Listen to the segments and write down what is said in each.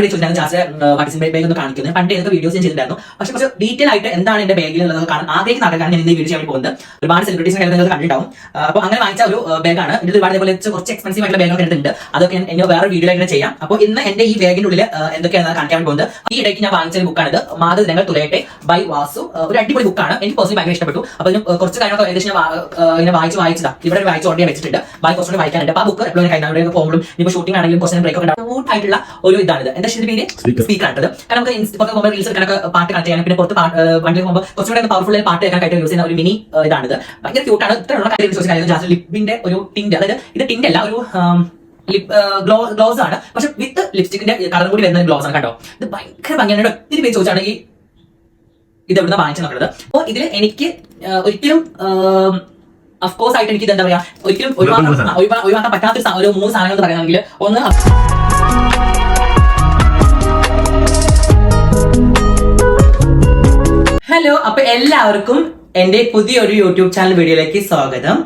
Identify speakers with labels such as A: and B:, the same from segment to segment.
A: ചോദിച്ചാൽ jazz participate bag ഒന്ന് കാണിക്കുന്നത് പണ്ട് ഏതൊക്കെ വീഡിയോസ് ഞാൻ ചെയ്തിട്ടുണ്ടായിരുന്നു. പക്ഷെ കുറച്ച് ഡീറ്റെയിൽ ആയിട്ട് എന്താണ് എന്റെ ബാഗിൽ ഉള്ളത് കാണാൻ ആഗ്രഹിക്കുന്ന ആൾക്കാരാണ് ഞാൻ ഇന്ന് വീഡിയോ ചെയ്യാൻ പോകുന്നത്. ഒരുപാട് സെലിബ്രിറ്റീസിനെ നിങ്ങൾ കണ്ടിട്ടുണ്ടാവും. അപ്പോൾ അങ്ങനെ വാങ്ങിച്ച ഒരു ബാഗാണ് ഇതിൽ ഒരുപാട് ഇതേപോലെ കുറച്ച് എക്സ്പെൻസീവ് ആയിട്ടുള്ള ബാഗൊക്കെ എടുത്തിട്ടുണ്ട്. അതൊക്കെ എന്നെ വേറെ വീഡിയോ ആയിട്ട് ചെയ്യാം. അപ്പോൾ ഇന്ന് എന്റെ ഈ ബാഗിന്റെ ഉള്ളിൽ എന്തൊക്കെയാണ് കാണിക്കാൻ പോകുന്നത്? ഈ ഇടയ്ക്ക് ഞാൻ വാങ്ങിച്ച ഒരു ബുക്കാണ് ബുക്കാണിത് മാതൃദിനങ്ങൾ തുലയട്ടെ ബൈ വാസു. ഒരു അടിപൊളി ബുക്കാണ് എനിക്ക് പേഴ്സണലി ഭയങ്കര ഇഷ്ടപ്പെട്ടു. അപ്പോൾ ഇതിന് കുറച്ച് കാര്യങ്ങളൊക്കെ ഏകദേശം ഇങ്ങനെ വായിച്ച് വായിച്ചതാ. ഇവിടെ ഒരു വായിച്ച് ഓർഡർ വെച്ചിട്ടുണ്ട്. ബാക്കി കുറച്ചുകൂടി വായിക്കാനുണ്ട്. അപ്പോൾ ആ ബുക്ക് എപ്പോഴും കഴിഞ്ഞാൽ പോകുമ്പോഴും ഇപ്പോൾ ഷൂട്ടിംഗ് ആണെങ്കിലും കുറച്ച് ബ്രേക്ക് ഒക്കെ ഉണ്ടാവും. ആയിട്ടുള്ള ഒരു ഇതാണിത്. ഇതിന്റെ പേര്. സ്പീക്കർ. ആണ് കാരണം നമുക്ക് പുറത്ത് പോകുമ്പോൾ റീൽസ് എടുക്കാനൊക്കെ പാട്ട് കണക്ട് ചെയ്യാൻ പിന്നെ പുറത്ത് വണ്ടി പോകുമ്പോൾ കുറച്ചുകൂടെ പവർഫുൾ പാട്ട് കേൾക്കാനായിട്ട് യൂസ് ചെയ്യുന്ന ഒരു മിനി ഇതാണിത്. ഭയങ്കര ക്യൂട്ടാണ് ഇത്രയുള്ള കാര്യം ചോദിച്ച കാര്യം ജാസ് ലിപ്പിന്റെ ഒരു ടിൻഡ് അതായത് ഇത് ടിൻഡ് അല്ല ഒരു ലിപ് ഗ്ലോസ് ആണ്. പക്ഷെ വിത്ത് ലിപ്സ്റ്റിക്കിന്റെ കളർ കൂടി വരുന്ന ഗ്ലോസ് ആണ് കേട്ടോ ഇത് ഭയങ്കര ഭംഗിയാണ്. ഒത്തിരി പേര് ചോദിച്ചാണ് ഈ ഇത് എവിടുന്ന വാങ്ങിച്ചു നോക്കുന്നത് അപ്പോൾ ഇതിൽ എനിക്ക് ഒരിക്കലും അഫ്കോഴ്സ് ആയിട്ട് എനിക്ക് എന്താ പറയാ ഒരിക്കലും ഒഴിവാക്കാൻ ഒഴിവാക്കാൻ പറ്റാത്ത ഒരു മൂന്ന് സാധനങ്ങൾ എന്ന് പറയുകയാണെങ്കിൽ ഒന്ന് ഹലോ അപ്പൊ എല്ലാവർക്കും എന്റെ പുതിയൊരു യൂട്യൂബ് ചാനൽ വീഡിയോയിലേക്ക് സ്വാഗതം.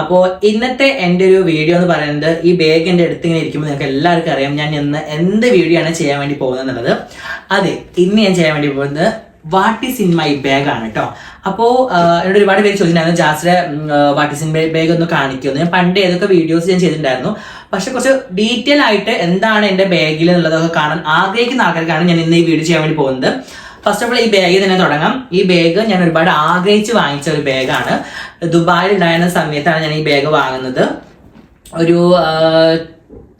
A: അപ്പോൾ ഇന്നത്തെ എന്റെ ഒരു വീഡിയോ എന്ന് പറയുന്നത് ഈ ബാഗ് എന്റെ അടുത്ത് ഇങ്ങനെ ഇരിക്കുമ്പോൾ നിങ്ങൾക്ക് എല്ലാവർക്കും അറിയാം ഞാൻ ഇന്ന് എന്ത് വീഡിയോ ആണ് ചെയ്യാൻ വേണ്ടി പോകുന്നത് എന്നുള്ളത് അതെ ഇന്ന് ഞാൻ ചെയ്യാൻ വേണ്ടി പോകുന്നത് what is in my bag ആണ് കേട്ടോ അപ്പോൾ എന്നോട് ഒരുപാട് പേര് ചോദിച്ചിട്ടുണ്ടായിരുന്നു ജാസ്റ്റിലെ what is in my bag ഒന്ന് കാണിക്കുമെന്ന്. ഞാൻ പണ്ട് ഏതൊക്കെ വീഡിയോസ് ഞാൻ ചെയ്തിട്ടുണ്ടായിരുന്നു. പക്ഷെ കുറച്ച് ഡീറ്റെയിൽ ആയിട്ട് എന്താണ് എന്റെ ബാഗിൽ എന്നുള്ളതൊക്കെ കാണാൻ ആഗ്രഹിക്കുന്ന ആൾക്കാർക്കാണ് ഞാൻ ഇന്ന് ഈ വീഡിയോ ചെയ്യാൻ വേണ്ടി പോകുന്നത്. ഫസ്റ്റ് ഓഫ് ഓൾ ഈ ബാഗ് തന്നെ തുടങ്ങാം. ഈ ബാഗ് ഞാൻ ഒരുപാട് ആഗ്രഹിച്ച് വാങ്ങിച്ച ഒരു ബാഗാണ് ദുബായിൽ ഉണ്ടായിരുന്ന സമയത്താണ് ഞാൻ ഈ ബാഗ് വാങ്ങുന്നത്. ഒരു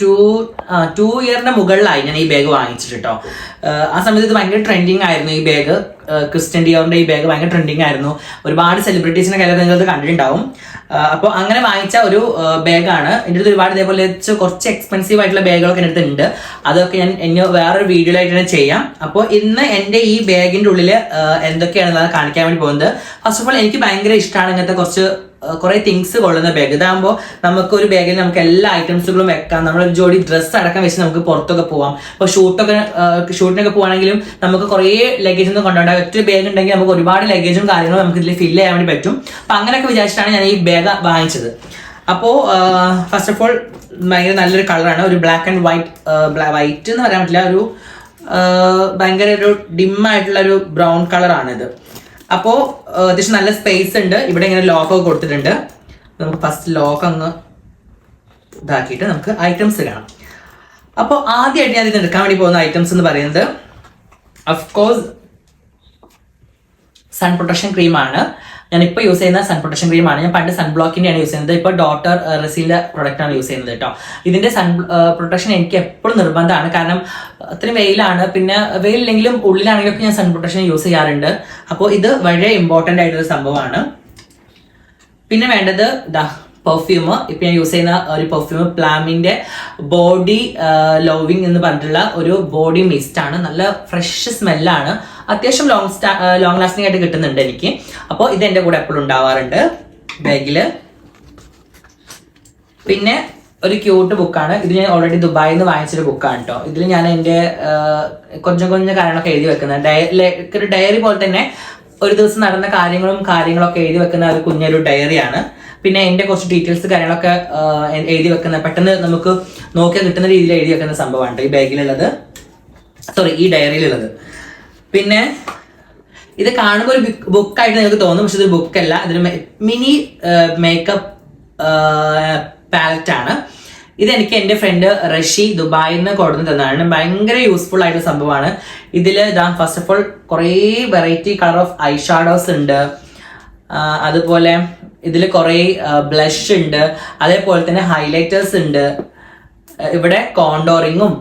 A: ടു ടു ഇയറിന്റെ മുകളിലായി ഞാൻ ഈ ബാഗ് വാങ്ങിച്ചിട്ട് ആ സമയത്ത് ഇത് ഭയങ്കര ട്രെൻഡിങ് ആയിരുന്നു ഈ ബാഗ് ക്രിസ്ത്യൻ ഡിയോറിന്റെ ഈ ബാഗ് ഭയങ്കര ട്രെൻഡിങ് ആയിരുന്നു. ഒരുപാട് സെലിബ്രിറ്റീസിന്റെ കയ്യിൽ നിങ്ങൾ കണ്ടിട്ടുണ്ടാവും. അപ്പോൾ അങ്ങനെ വാങ്ങിച്ച ഒരു ബാഗാണ്. എന്റെ അടുത്ത് ഒരുപാട് ഇതേപോലെ കുറച്ച് എക്സ്പെൻസീവ് ആയിട്ടുള്ള ബാഗുകളൊക്കെ എന്റെ അടുത്ത് ഉണ്ട് അതൊക്കെ ഞാൻ എന്നെ വേറൊരു വീഡിയോയിലായിട്ട് തന്നെ ചെയ്യാം. അപ്പോൾ ഇന്ന് എന്റെ ഈ ബാഗിന്റെ ഉള്ളിൽ എന്തൊക്കെയാണെന്ന് കാണിക്കാൻ വേണ്ടി പോകുന്നത്? ഫസ്റ്റ് ഓഫ് ഓൾ എനിക്ക് ഭയങ്കര ഇഷ്ടമാണ് ഇങ്ങനത്തെ കുറച്ച് കുറെ തിങ്സ് കൊള്ളുന്ന ബാഗ് ഇതാകുമ്പോൾ നമുക്ക് ഒരു ബാഗിൽ നമുക്ക് എല്ലാ ഐറ്റംസുകളും വെക്കാം. നമ്മളൊരു ജോഡി ഡ്രസ്സ് അടക്കം വെച്ച് നമുക്ക് പുറത്തൊക്കെ പോവാം. ഇപ്പോൾ ഷൂട്ടൊക്കെ ഷൂട്ടിനൊക്കെ പോവാണെങ്കിലും നമുക്ക് കുറേ ലഗേജ് ഒന്നും കൊണ്ടുപോകണ്ട ഒറ്റ ബാഗ് ഉണ്ടെങ്കിൽ നമുക്ക് ഒരുപാട് ലഗേജും കാര്യങ്ങളും നമുക്ക് ഇതിൽ ഫില്ല് ചെയ്യാൻ വേണ്ടി പറ്റും. അപ്പം അങ്ങനെയൊക്കെ വിചാരിച്ചിട്ടാണ് ഞാൻ ഈ ബാഗ് വാങ്ങിച്ചത്? അപ്പോൾ ഫസ്റ്റ് ഓഫ് ഓൾ ഭയങ്കര നല്ലൊരു കളറാണ് ഒരു ബ്ലാക്ക് ആൻഡ് വൈറ്റ് വൈറ്റ് എന്ന് പറയാൻ പറ്റില്ല. ഒരു ഭയങ്കര ഒരു ഡിം ആയിട്ടുള്ള ഒരു ബ്രൗൺ കളറാണിത് അപ്പോൾ അത്യാവശ്യം നല്ല സ്പേസ് ഉണ്ട്. ഇവിടെ ഇങ്ങനെ ലോക്ക് ഒക്കെ കൊടുത്തിട്ടുണ്ട്. നമുക്ക് ഫസ്റ്റ് ലോക്ക് അങ്ങ് ഇതാക്കിയിട്ട് നമുക്ക് ഐറ്റംസ് കാണാം. അപ്പോൾ ആദ്യമായിട്ട് ഞാൻ ഇത് എടുക്കാൻ വേണ്ടി പോകുന്ന ഐറ്റംസ് എന്ന് പറയുന്നത് അഫ്കോഴ്സ് സൺ പ്രൊട്ടക്ഷൻ ക്രീമാണ് ഞാൻ ഇപ്പോൾ യൂസ് ചെയ്യുന്ന സൺ പ്രൊട്ടക്ഷൻ ക്രീമാണ് ഞാൻ പണ്ട് സൺ ബ്ലോക്കിന്റെയാണ് യൂസ് ചെയ്യുന്നത്. ഇപ്പോൾ ഡോക്ടർ റെസിലിന്റെ പ്രൊഡക്റ്റാണ് യൂസ് ചെയ്യുന്നത് കേട്ടോ ഇതിന്റെ സൺ പ്രൊട്ടക്ഷൻ എനിക്ക് എപ്പോഴും നിർബന്ധമാണ്. കാരണം അത്രയും വെയിലാണ്. പിന്നെ വെയിലില്ലെങ്കിലും ഉള്ളിലാണെങ്കിലും ഞാൻ സൺ പ്രൊട്ടക്ഷൻ യൂസ് ചെയ്യാറുണ്ട്. അപ്പോൾ ഇത് വളരെ ഇമ്പോർട്ടന്റ് ആയിട്ടൊരു സംഭവമാണ്. പിന്നെ വേണ്ടത് ഇതാ പെർഫ്യൂം ഇപ്പൊ ഞാൻ യൂസ് ചെയ്യുന്ന ഒരു പെർഫ്യൂം പ്ലാമിന്റെ ബോഡി ലോവിങ് എന്ന് പറഞ്ഞിട്ടുള്ള ഒരു ബോഡി മിസ്റ്റ് ആണ്. നല്ല ഫ്രഷ് സ്മെല്ലാണ് അത്യാവശ്യം ലോങ് സ്റ്റാ ലോങ് ലാസ്റ്റിംഗ് ആയിട്ട് കിട്ടുന്നുണ്ട് എനിക്ക്. അപ്പോൾ ഇത് എന്റെ കൂടെ എപ്പോഴും ഉണ്ടാവാറുണ്ട്. ബാഗിൽ. പിന്നെ ഒരു ക്യൂട്ട് ബുക്കാണ് ഇത് ഞാൻ ഓൾറെഡി ദുബായിൽ നിന്ന് വാങ്ങിച്ചൊരു ബുക്കാണ് കേട്ടോ ഇതിൽ ഞാൻ എന്റെ കൊഞ്ചം കൊഞ്ച കാര്യങ്ങളൊക്കെ എഴുതി വെക്കുന്നത് ഡയറി ഒരു ഡയറി പോലെ തന്നെ ഒരു ദിവസം നടന്ന കാര്യങ്ങളും കാര്യങ്ങളൊക്കെ എഴുതി വെക്കുന്ന ഒരു കുഞ്ഞൊരു ഡയറിയാണ് പിന്നെ എന്റെ കുറച്ച് ഡീറ്റെയിൽസ് കാര്യങ്ങളൊക്കെ എഴുതി വെക്കുന്ന പെട്ടെന്ന് നമുക്ക് നോക്കിയാൽ കിട്ടുന്ന രീതിയിൽ എഴുതി വെക്കുന്ന സംഭവമാണ് ഈ ബാഗിലുള്ളത്. സോറി ഈ ഡയറിയിലുള്ളത് പിന്നെ ഇത് കാണുമ്പോൾ ഒരു ബുക്ക് ആയിട്ട് നിങ്ങൾക്ക് തോന്നും പക്ഷെ ഇത് ബുക്ക് അല്ല. ഇതൊരു മിനി മേക്കപ്പ് പാലറ്റ് ആണ്. ഇത് എനിക്ക് എന്റെ ഫ്രണ്ട് റഷി ദുബായിൽ നിന്ന് കൊടുത്ത് തന്നതാണ്. ഭയങ്കര യൂസ്ഫുൾ ആയിട്ടുള്ള സംഭവമാണ്. ഇതിൽ ഇതാ ഫസ്റ്റ് ഓഫ് ഓൾ കുറേ variety colour of eye shadows ഉണ്ട് അതുപോലെ ഇതിൽ കുറേ ബ്ലഷ് ഉണ്ട്. അതേപോലെ തന്നെ ഹൈലൈറ്റേഴ്സ് ഉണ്ട്. ഇവിടെ കോണ്ടോറിങ്ങും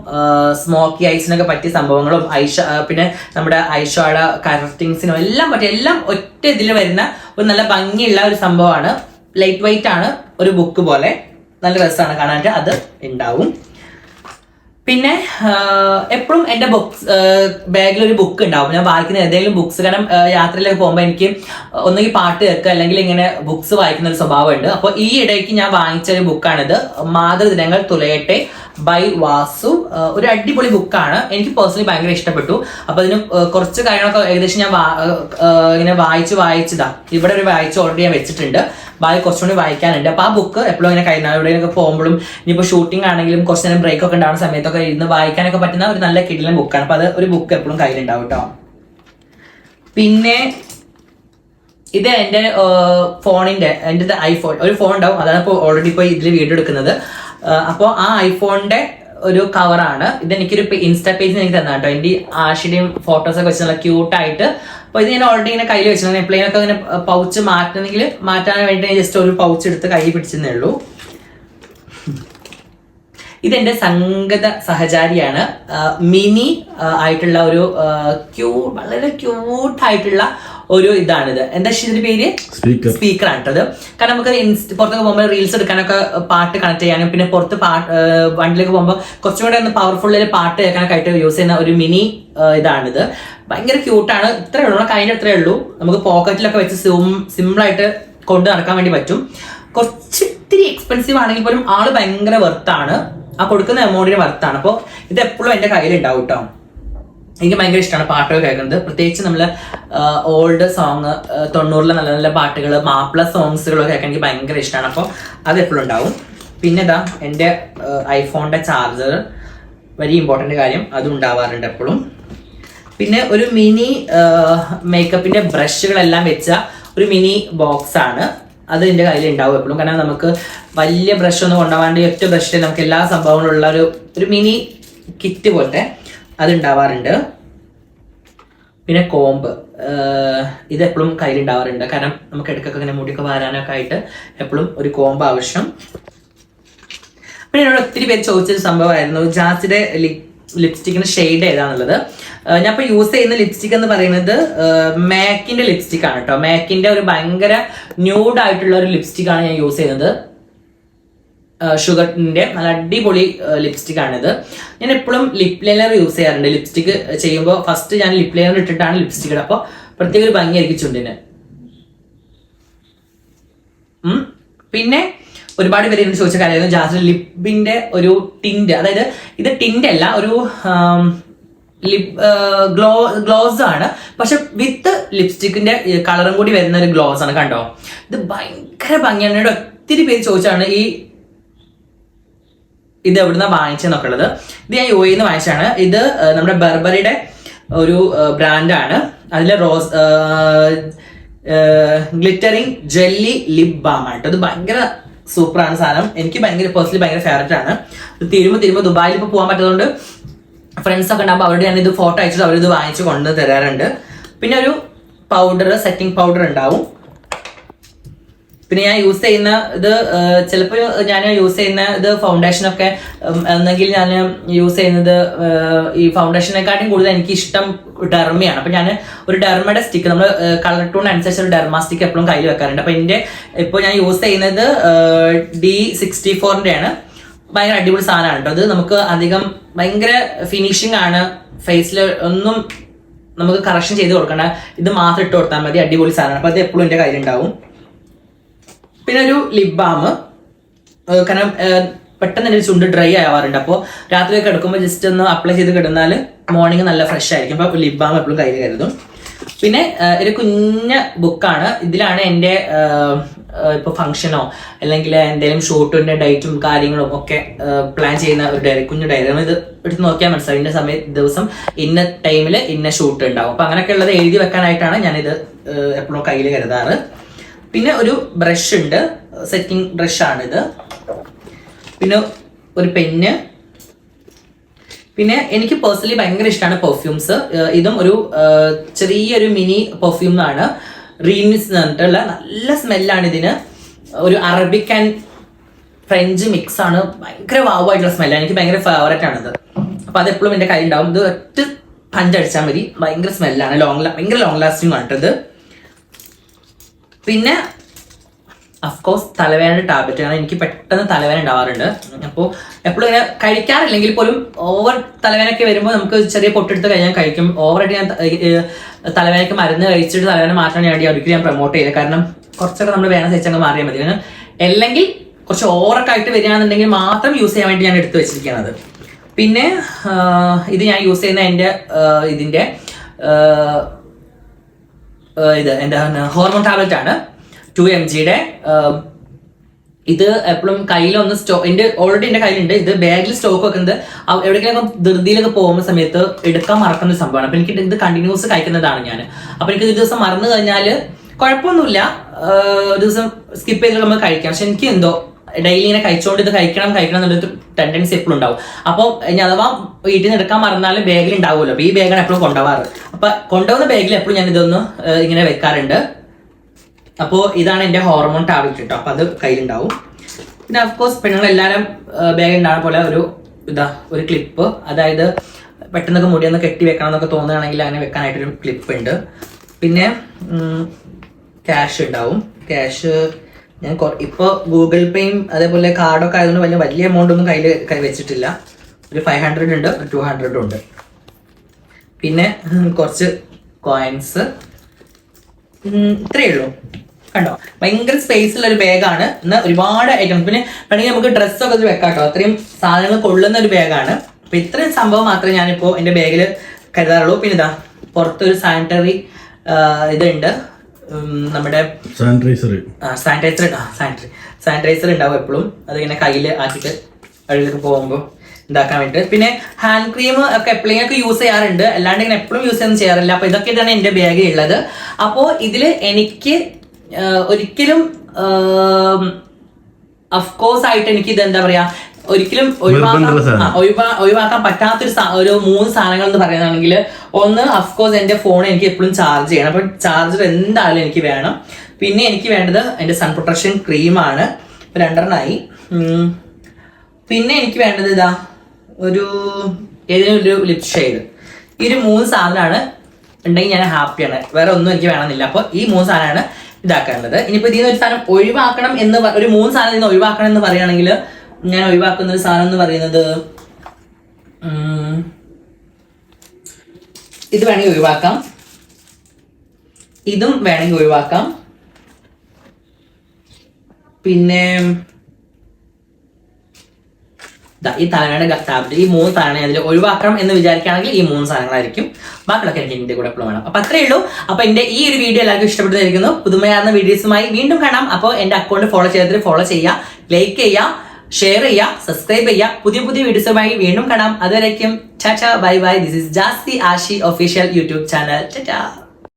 A: സ്മോക്കി ഐസിനൊക്കെ പറ്റിയ സംഭവങ്ങളും ഐഷ പിന്നെ നമ്മുടെ ഐഷാഡ കറക്റ്റിങ്സിനും എല്ലാം പറ്റിയ എല്ലാം ഒറ്റ ഇതിൽ വരുന്ന ഒരു നല്ല ഭംഗിയുള്ള ഒരു സംഭവമാണ്. ലൈറ്റ് വെയിറ്റ് ആണ് ഒരു ബുക്ക് പോലെ. നല്ല രസമാണ് കാണാനായിട്ട്. അത് ഉണ്ടാവും. പിന്നെ എപ്പോഴും എന്റെ ബുക്സ് ബാഗിൽ ഒരു ബുക്ക് ഉണ്ടാവും. ഞാൻ വായിക്കുന്ന ഏതെങ്കിലും ബുക്സ് കാരണം യാത്രയിലൊക്കെ പോകുമ്പോൾ എനിക്ക് ഒന്നുകിൽ പാട്ട് കേൾക്കുക അല്ലെങ്കിൽ ഇങ്ങനെ ബുക്സ് വായിക്കുന്ന ഒരു സ്വഭാവമുണ്ട്. അപ്പോൾ ഈ ഇടയ്ക്ക് ഞാൻ വാങ്ങിച്ച ഒരു ബുക്കാണിത് മാതൃദിനങ്ങൾ തുലയട്ടെ. ബൈ വാസു. ഒരു അടിപൊളി ബുക്കാണ് എനിക്ക് പേഴ്സണലി ഭയങ്കര ഇഷ്ടപ്പെട്ടു. അപ്പൊ അതിന് കുറച്ച് കാര്യങ്ങളൊക്കെ ഏകദേശം ഞാൻ ഇങ്ങനെ വായിച്ച് വായിച്ചതാ ഇവിടെ ഒരു വായിച്ച് ഓൾറെഡി ഞാൻ വെച്ചിട്ടുണ്ട്. ബാക്കി കുറച്ചുകൂടി വായിക്കാനുണ്ട്. അപ്പൊ ആ ബുക്ക് എപ്പോഴും ഇങ്ങനെ കഴിഞ്ഞാൽ എവിടെയൊക്കെ പോകുമ്പോഴും ഇനിയിപ്പോൾ ഷൂട്ടിംഗ് ആണെങ്കിലും കുറച്ച് നേരം ബ്രേക്ക് ഒക്കെ ഉണ്ടാവുന്ന സമയത്തൊക്കെ ഇരുന്ന് വായിക്കാനൊക്കെ പറ്റുന്ന ഒരു നല്ല കിടിലൻ ബുക്കാണ് അപ്പൊ അത് ഒരു ബുക്ക് എപ്പോഴും കയ്യിലുണ്ടാവും കേട്ടോ പിന്നെ ഇത് എന്റെ ഫോണിന്റെ എന്റെ ഐഫോൺ ഒരു ഫോൺ ഉണ്ടാവും. അതാണ് ഇപ്പോൾ ഓൾറെഡി ഇപ്പോൾ ഇതിൽ വീഡിയോ എടുക്കുന്നത് അപ്പോൾ ആ ഐഫോണിന്റെ ഒരു കവറാണ് ഇത് എനിക്കൊരു ഇൻസ്റ്റാ പേജിൽ എനിക്ക് തന്നെ കേട്ടോ. എന്റെ ആഷിയുടെയും ഫോട്ടോസ് ഒക്കെ വെച്ച് നല്ല ക്യൂട്ടായിട്ട് അപ്പോൾ ഇത് ഞാൻ ഓൾറെഡി ഇങ്ങനെ കയ്യിൽ വെച്ചിരുന്നു എപ്പോഴേലൊക്കെ ഇങ്ങനെ പൗച്ച് മാറ്റണമെങ്കിൽ മാറ്റാൻ വേണ്ടി ജസ്റ്റ് ഒരു പൗച്ച് എടുത്ത് കൈ പിടിച്ചെന്നേ ഉള്ളൂ. ഇതെന്റെ സംഗത സഹചാരിയാണ്. മിനി ആയിട്ടുള്ള ഒരു ക്യൂ വളരെ ക്യൂട്ട് ആയിട്ടുള്ള ഒരു ഇതാണിത്. എന്താ ഇതിന്റെ പേര്?
B: സ്പീക്കർ
A: സ്പീക്കർ ആണ് കേട്ടത് കാരണം നമുക്ക് പുറത്തൊക്കെ പോകുമ്പോൾ റീൽസ് എടുക്കാനൊക്കെ പാട്ട് കണക്ട് ചെയ്യാനും പിന്നെ പുറത്ത് പാട്ട് വണ്ടിയിലേക്ക് പോകുമ്പോൾ കുറച്ചും കൂടെ ഒന്ന് പവർഫുള്ളിൽ പാട്ട് കേൾക്കാനൊക്കെ ആയിട്ട് യൂസ് ചെയ്യുന്ന ഒരു മിനി ഇതാണിത്. ഭയങ്കര ക്യൂട്ടാണ് ഇത്രയേ ഉള്ളൂ. നമ്മുടെ കയ്യിൽ ഇത്രയേ ഉള്ളൂ. നമുക്ക് പോക്കറ്റിലൊക്കെ വെച്ച് സിമ്പിൾ ആയിട്ട് കൊണ്ട് നടക്കാൻ വേണ്ടി പറ്റും. കുറച്ച് ഇത്തിരി എക്സ്പെൻസീവ് ആണെങ്കിൽ പോലും ആൾ ഭയങ്കര വെർത്താണ് ആ കൊടുക്കുന്ന എമൗണ്ടിന് വർത്താണ് അപ്പോൾ ഇത് എപ്പോഴും എന്റെ കയ്യിൽ ഉണ്ടാവും കേട്ടോ എനിക്ക് ഭയങ്കര ഇഷ്ടമാണ് പാട്ടുകൾ കേൾക്കുന്നത്. പ്രത്യേകിച്ച് നമ്മൾ ഓൾഡ് സോങ് തൊണ്ണൂറിലെ നല്ല നല്ല പാട്ടുകൾ മാപ്പിള സോങ്സുകളൊക്കെ കേൾക്കാൻ എനിക്ക് ഭയങ്കര ഇഷ്ടമാണ് അപ്പോൾ അത് എപ്പോഴും ഉണ്ടാവും. പിന്നെ ഇതാ എന്റെ ഐഫോണിന്റെ ചാർജർ വെരി ഇമ്പോർട്ടന്റ് കാര്യം അതും ഉണ്ടാവാറുണ്ട് എപ്പോഴും. പിന്നെ ഒരു മിനി മേക്കപ്പിന്റെ ബ്രഷുകളെല്ലാം വെച്ച ഒരു മിനി ബോക്സ് ആണ്. അത് എന്റെ കയ്യിൽ ഉണ്ടാവും എപ്പോഴും. കാരണം നമുക്ക് വലിയ ബ്രഷ് ഒന്നും കൊണ്ടുപോകാണ്ട് ഒറ്റ ബ്രഷിൽ നമുക്ക് എല്ലാ സംഭവങ്ങളും ഉള്ള ഒരു ഒരു മിനി കിറ്റ് പോലത്തെ അത് ഉണ്ടാവാറുണ്ട് പിന്നെ കോമ്പ്. ഇത് എപ്പോഴും കയ്യിൽ ഉണ്ടാവാറുണ്ട് കാരണം നമുക്ക് ഇടയ്ക്കൊക്കെ ഇങ്ങനെ മുടിയൊക്കെ വാരാനൊക്കെ ആയിട്ട് എപ്പോഴും ഒരു കോമ്പ് ആവശ്യം. പിന്നെ എന്നോട് ഒത്തിരി പേര് ചോദിച്ചൊരു സംഭവമായിരുന്നു. ജാസിയുടെ ലിപ്സ്റ്റിക്കിന്റെ ഷെയ്ഡ് ഏതാണുള്ളത് ഞാൻ ഇപ്പൊ യൂസ് ചെയ്യുന്ന ലിപ്സ്റ്റിക് എന്ന് പറയുന്നത് മാക്കിന്റെ ലിപ്സ്റ്റിക് ആണ് കേട്ടോ. മാക്കിന്റെ ഒരു ഭയങ്കര ന്യൂഡ് ആയിട്ടുള്ള ഒരു ലിപ്സ്റ്റിക് ആണ് ഞാൻ യൂസ് ചെയ്യുന്നത്. ഷുഗറിന്റെ നല്ല അടിപൊളി ലിപ്സ്റ്റിക് ആണിത്. ഞാൻ എപ്പോഴും ലിപ് ലൈനർ യൂസ് ചെയ്യാറുണ്ട്. ലിപ്സ്റ്റിക് ചെയ്യുമ്പോൾ ഫസ്റ്റ് ഞാൻ ലിപ് ലൈനർ ഇട്ടിട്ടാണ് ലിപ്സ്റ്റിക് ഇടുക. അപ്പോൾ പ്രത്യേക ഒരു ഭംഗിയായിരിക്കും ചുണ്ടിന്. പിന്നെ ഒരുപാട് പേര് എന്നോട് ചോദിച്ച കാര്യമായിരുന്നു ജാസ്മിൻ ലിപ്പിന്റെ ഒരു ടിന്റ് അതായത് ഇത് ടിന്റ് അല്ല ഒരു ലിപ് ഗ്ലോ ഗ്ലോസ് ആണ്. പക്ഷെ വിത്ത് ലിപ്സ്റ്റിക്കിന്റെ കളറും കൂടി വരുന്ന ഒരു ഗ്ലോസ് ആണ്. കണ്ടോ? ഇത് ഭയങ്കര ഭംഗിയാണ്. ഒത്തിരി പേര് ചോദിച്ചാണ് ഈ ഇത് എവിടുന്ന വാങ്ങിച്ചെന്നൊക്കെയുള്ളത് ഇത് ഞാൻ യു എന്ന് വാങ്ങിച്ചാണ് ഇത് നമ്മുടെ ബർബറിയുടെ ഒരു ബ്രാൻഡാണ് അതിലെ rose glittering jelly lip balm ആയിട്ട് അത് ഭയങ്കര സൂപ്പറാണ് സാധനം. എനിക്ക് ഭയങ്കര പേഴ്സണലി ഭയങ്കര ഫേവറേറ്റ് ആണ്. തിരുമ്പോ തിരുമ്പോ ദുബായിൽ ഇപ്പോൾ പോകാൻ പറ്റാത്തതുകൊണ്ട് ഫ്രണ്ട്സ് ഒക്കെ ഉണ്ടാകുമ്പോൾ അവരുടെ ഞാൻ ഇത് ഫോട്ടോ അയച്ചിട്ട് അവരിത് വാങ്ങിച്ച് കൊണ്ടു തരാറുണ്ട് പിന്നെ ഒരു പൗഡർ സെറ്റിംഗ് പൗഡർ ഉണ്ടാവും. പിന്നെ ഞാൻ യൂസ് ചെയ്യുന്ന ഇത് ചിലപ്പോൾ ഞാൻ യൂസ് ചെയ്യുന്ന ഇത് ഫൗണ്ടേഷൻ ഒക്കെ എന്നെങ്കിൽ ഞാൻ യൂസ് ചെയ്യുന്നത് ഈ ഫൗണ്ടേഷനെക്കാട്ടും കൂടുതൽ എനിക്ക് ഇഷ്ടം ഡെർമയാണ് അപ്പൊ ഞാൻ ഒരു ഡെർമയുടെ സ്റ്റിക്ക് നമ്മൾ കളർ ടൂൺ അനുസരിച്ച് ഒരു ഡെർമ സ്റ്റിക്ക് എപ്പോഴും കയ്യിൽ വെക്കാറുണ്ട്. അപ്പൊ എന്റെ ഇപ്പോൾ ഞാൻ യൂസ് ചെയ്യുന്നത് ഡി സിക്സ്റ്റി ഫോറിന്റെ ആണ് ഭയങ്കര അടിപൊളി സാധനമാണ് അത് നമുക്ക് അധികം ഭയങ്കര ഫിനിഷിംഗ് ആണ്. ഫേസിൽ ഒന്നും നമുക്ക് കറക്ഷൻ ചെയ്ത് കൊടുക്കണ്ട. ഇത് മാത്രം ഇട്ട് കൊടുത്താൽ മതി. അടിപൊളി സാധനമാണ്. അപ്പൊ അത് എപ്പോഴും എന്റെ കയ്യിലുണ്ടാവും. പിന്നെ ഒരു ലിപ് ബാം കാരണം പെട്ടെന്ന് എന്റെ ചുണ്ട് ഡ്രൈ ആവാറുണ്ട്. അപ്പോൾ രാത്രി കിടക്കുമ്പോൾ ജസ്റ്റ് ഒന്ന് അപ്ലൈ ചെയ്ത് കിടന്നാൽ മോർണിംഗ് നല്ല ഫ്രഷ് ആയിരിക്കും. അപ്പോൾ ലിപ് ബാം എപ്പോഴും കയ്യിൽ കരുതും. പിന്നെ ഒരു കുഞ്ഞ ബുക്കാണ് ഇതിലാണ് എന്റെ ഇപ്പോൾ ഫംഗ്ഷനോ അല്ലെങ്കിൽ എന്തെങ്കിലും ഷൂട്ടിന്റെ ഡേറ്റും കാര്യങ്ങളും ഒക്കെ പ്ലാൻ ചെയ്യുന്ന ഒരു ഡയറി കുഞ്ഞു ഡയറി നമ്മൾ ഇത് എടുത്ത് നോക്കിയാൽ മനസ്സിലാവും. ഇന്ന സമയത്ത് ദിവസം ഇന്ന ടൈമിൽ ഇന്ന ഷൂട്ട് ഉണ്ടാവും. അപ്പോൾ അങ്ങനെയൊക്കെ ഉള്ളത് എഴുതി വെക്കാനായിട്ടാണ് ഞാനിത് എപ്പോഴും കയ്യിൽ കരുതാറ്. പിന്നെ ഒരു ബ്രഷ് ഉണ്ട്. സെറ്റിംഗ് ബ്രഷ് ആണിത്. പിന്നെ ഒരു പെന്ന് പിന്നെ എനിക്ക് പേഴ്സണലി ഭയങ്കര ഇഷ്ടമാണ് പെർഫ്യൂംസ് ഇതും ഒരു ചെറിയൊരു മിനി പെർഫ്യൂം ആണ്. എന്ന് പറഞ്ഞിട്ടുള്ള നല്ല സ്മെല്ലാണ് ഇതിന്. ഒരു അറബിക് ആൻഡ് ഫ്രഞ്ച് മിക്സ് ആണ്. ഭയങ്കര വാവായിട്ടുള്ള സ്മെല്ലാണ് എനിക്ക് ഭയങ്കര ഫേവറേറ്റ് ആണിത്. അപ്പൊ അതെപ്പോഴും എന്റെ കയ്യിൽ ഉണ്ടാവും ഇത് ഒറ്റ പഞ്ചടിച്ചാൽ മതി. ഭയങ്കര സ്മെല്ലാണ് ലോങ് ഭയങ്കര ലോങ് ലാസ്റ്റിംഗ് ആണ് ഇത്. പിന്നെ അഫ്കോഴ്സ് തലവേദന ടാബ്ലറ്റ് ആണ്. എനിക്ക് പെട്ടെന്ന് തലവേദന ഉണ്ടാവാറുണ്ട്. അപ്പോൾ എപ്പോഴും ഇങ്ങനെ കഴിക്കാറില്ലെങ്കിൽ പോലും ഓവർ തലവേദനയൊക്കെ വരുമ്പോൾ നമുക്ക് ചെറിയ പൊട്ടെടുത്ത് കഴിഞ്ഞാൽ കഴിക്കും. ഓവറായിട്ട് ഞാൻ തലവേദനയ്ക്ക് മരുന്ന് കഴിച്ചിട്ട് തലവേദന മാറ്റാൻ വേണ്ടി ഒരിക്കലും ഞാൻ പ്രൊമോട്ട് ചെയ്യില്ല. കാരണം കുറച്ചൊക്കെ നമ്മൾ വേദന സഹിച്ചങ്ങ് മാറിയാൽ മതി. അല്ലെങ്കിൽ കുറച്ച് ഓവറൊക്കെ ആയിട്ട് വരികയാണെന്നുണ്ടെങ്കിൽ മാത്രം യൂസ് ചെയ്യാൻ വേണ്ടി ഞാൻ എടുത്തു വെച്ചിരിക്കുന്നത്. പിന്നെ ഇത് ഞാൻ യൂസ് ചെയ്യുന്ന എന്റെ ഇതിന്റെ ഇത് എന്താണ് ഹോർമോൺ ടാബ്ലറ്റ് ആണ്. ടു എം ജിയുടെ ഇത് എപ്പോഴും കയ്യിലൊന്ന് സ്റ്റോ എന്റെ ഓൾറെഡി എന്റെ കയ്യിലുണ്ട്. ഇത് ബാഗിൽ സ്റ്റോക്ക് വെക്കുന്നത്. എവിടെയെങ്കിലും ധൃതിയിലൊക്കെ പോകുന്ന സമയത്ത് എടുക്കാൻ മറക്കുന്ന സംഭവമാണ്. അപ്പൊ എനിക്ക് ഇത് കണ്ടിന്യൂസ് കഴിക്കുന്നതാണ് ഞാൻ അപ്പൊ എനിക്ക് ഒരു ദിവസം മറന്നു കഴിഞ്ഞാൽ കുഴപ്പമൊന്നുമില്ല. ഒരു ദിവസം സ്കിപ്പ് ചെയ്ത് നമ്മൾ കഴിക്കാം. പക്ഷെ എനിക്ക് എന്തോ ഡെയിലി ഇങ്ങനെ കഴിച്ചുകൊണ്ട് ഇത് കഴിക്കണം കഴിക്കണം എന്നുള്ളൊരു ടെൻഡൻസി എപ്പോഴും ഉണ്ടാവും. അപ്പോൾ ഇനി അഥവാ വീട്ടിൽ നിന്ന് എടുക്കാൻ മറന്നാലും ബാഗിൽ ഉണ്ടാവുമല്ലോ. അപ്പൊ ഈ ബാഗാണ് എപ്പോഴും കൊണ്ടുപോകാറ്. അപ്പൊ കൊണ്ടുപോകുന്ന ബാഗിൽ എപ്പോഴും ഞാൻ ഇതൊന്ന് ഇങ്ങനെ വെക്കാറുണ്ട്. അപ്പോൾ ഇതാണ് എന്റെ ഹോർമോൺ ടാബ്ലറ്റ് കേട്ടോ അപ്പോൾ അത് കയ്യിലുണ്ടാവും. പിന്നെ അഫ്കോഴ്സ് പെണ്ണുങ്ങൾ എല്ലാവരും ബാഗ് ഉണ്ടാകുന്ന പോലെ ഒരു ഇതാ ഒരു ക്ലിപ്പ് അതായത് പെട്ടെന്നൊക്കെ മുടിയൊന്ന് കെട്ടി വെക്കണം എന്നൊക്കെ തോന്നുകയാണെങ്കിൽ അങ്ങനെ വെക്കാനായിട്ടൊരു ക്ലിപ്പ് ഉണ്ട് പിന്നെ ക്യാഷ് ഉണ്ടാവും ക്യാഷ് ഞാൻ ഇപ്പോൾ ഗൂഗിൾ പേയും അതേപോലെ കാർഡൊക്കെ ആയതുകൊണ്ട് വലിയ വലിയ എമൗണ്ട് ഒന്നും കയ്യിൽ കൈ വെച്ചിട്ടില്ല. ഒരു ഫൈവ് ഹൺഡ്രഡ് ഉണ്ട് ഒരു ടു ഹൺഡ്രഡും ഉണ്ട്. പിന്നെ കുറച്ച് കോയിൻസ് ഇത്രയേ ഉള്ളൂ. കണ്ടോ? ഭയങ്കര സ്പേസ് ഉള്ള ഒരു ബാഗാണ് എന്നാൽ ഒരുപാട് ഐറ്റംസ് പിന്നെ വേണമെങ്കിൽ നമുക്ക് ഡ്രസ്സൊക്കെ ഇത് വെക്കാം കേട്ടോ അത്രയും സാധനങ്ങൾ കൊള്ളുന്ന ഒരു ബാഗാണ് അപ്പൊ ഇത്രയും സംഭവം മാത്രമേ ഞാനിപ്പോൾ എന്റെ ബാഗിൽ കരുതാറുള്ളൂ. പിന്നെ ഇതാ പുറത്തൊരു സാനിറ്ററി ഇതുണ്ട്. നമ്മുടെ
B: സാനിറ്റൈസർ
A: സാനിറ്റൈസർ സാനിറ്ററി സാനിറ്റൈസർ ഉണ്ടാവും എപ്പോഴും അതിങ്ങനെ കയ്യിൽ ആക്കിയിട്ട് വഴിയിലൊക്കെ പോകുമ്പോൾ ഇതാക്കാൻ വേണ്ടിയിട്ട് പിന്നെ ഹാൻഡ് ക്രീം ഒക്കെ എപ്പോഴെങ്കിലും യൂസ് ചെയ്യാറുണ്ട്. അല്ലാണ്ട് ഇങ്ങനെ എപ്പോഴും യൂസ് ചെയ്യാൻ ചെയ്യാറില്ല. അപ്പൊ ഇതൊക്കെ ഇതാണ് എന്റെ ബാഗിൽ ഉള്ളത് അപ്പോ ഇതിൽ എനിക്ക് ഒരിക്കലും അഫ്കോഴ്സ് ആയിട്ട് എനിക്ക് ഇത് എന്താ പറയാ ഒരിക്കലും ഒഴിവാക്കാൻ ഒഴിവാക്കാൻ പറ്റാത്തൊരു ഒരു മൂന്ന് സാധനങ്ങൾ എന്ന് പറയുകയാണെങ്കിൽ ഒന്ന് അഫ്കോഴ്സ് എന്റെ ഫോൺ എനിക്ക് എപ്പോഴും ചാർജ് ചെയ്യണം. അപ്പം ചാർജർ എന്തായാലും എനിക്ക് വേണം. പിന്നെ എനിക്ക് വേണ്ടത് എന്റെ സൺ പ്രൊട്ടക്ഷൻ ക്രീമാണ് രണ്ടെണ്ണമായി പിന്നെ എനിക്ക് വേണ്ടത് ഇതാ ഒരു ഏതെങ്കിലും ഒരു ലിപ് ഷെയ്ഡ് ഈ ഒരു മൂന്ന് സാധനമാണ്. ഉണ്ടെങ്കിൽ ഞാൻ ഹാപ്പിയാണ് വേറെ ഒന്നും എനിക്ക് വേണമെന്നില്ല. അപ്പോൾ ഈ മൂന്ന് സാധനമാണ് ഇതാക്കാനുള്ളത്. ഇനിയിപ്പോൾ ഇതിൽ നിന്ന് ഒരു സാധനം ഒഴിവാക്കണം എന്ന് ഒരു മൂന്ന് സാധനം നിന്ന് ഒഴിവാക്കണം എന്ന് പറയുകയാണെങ്കിൽ ഞാൻ ഒഴിവാക്കുന്ന ഒരു സാധനം എന്ന് പറയുന്നത് ഇത് വേണമെങ്കിൽ ഒഴിവാക്കാം. ഇതും വേണമെങ്കിൽ ഒഴിവാക്കാം. പിന്നെ ഈ തലവേണ്ട ഗസ്താബ്ദി ഈ മൂന്ന് സാധനം അതിൽ ഒഴിവാക്കണം എന്ന് വിചാരിക്കുകയാണെങ്കിൽ ഈ മൂന്ന് സാധനങ്ങളായിരിക്കും. ബാക്കിയൊക്കെ എനിക്ക് ഇതിന്റെ കൂടെ എപ്പോഴും വേണം. അപ്പൊ അത്രേ ഉള്ളൂ. അപ്പൊ എന്റെ ഈ ഒരു വീഡിയോ എല്ലാവർക്കും ഇഷ്ടപ്പെട്ടിരിക്കുന്നു. പുതുമയാർന്ന വീഡിയോസുമായി വീണ്ടും കാണാം. അപ്പോൾ എന്റെ അക്കൗണ്ട് ഫോളോ ചെയ്തിട്ട് ഫോളോ ചെയ്യുക ലൈക്ക് ചെയ്യുക ഷെയർ ചെയ്യുക സബ്സ്ക്രൈബ് ചെയ്യുക. പുതിയ പുതിയ വീഡിയോസുമായി വീണ്ടും കാണാം. അതുവരേക്കും ചാച്ച bye bye this is Jasti Ashi official YouTube channel ചാ.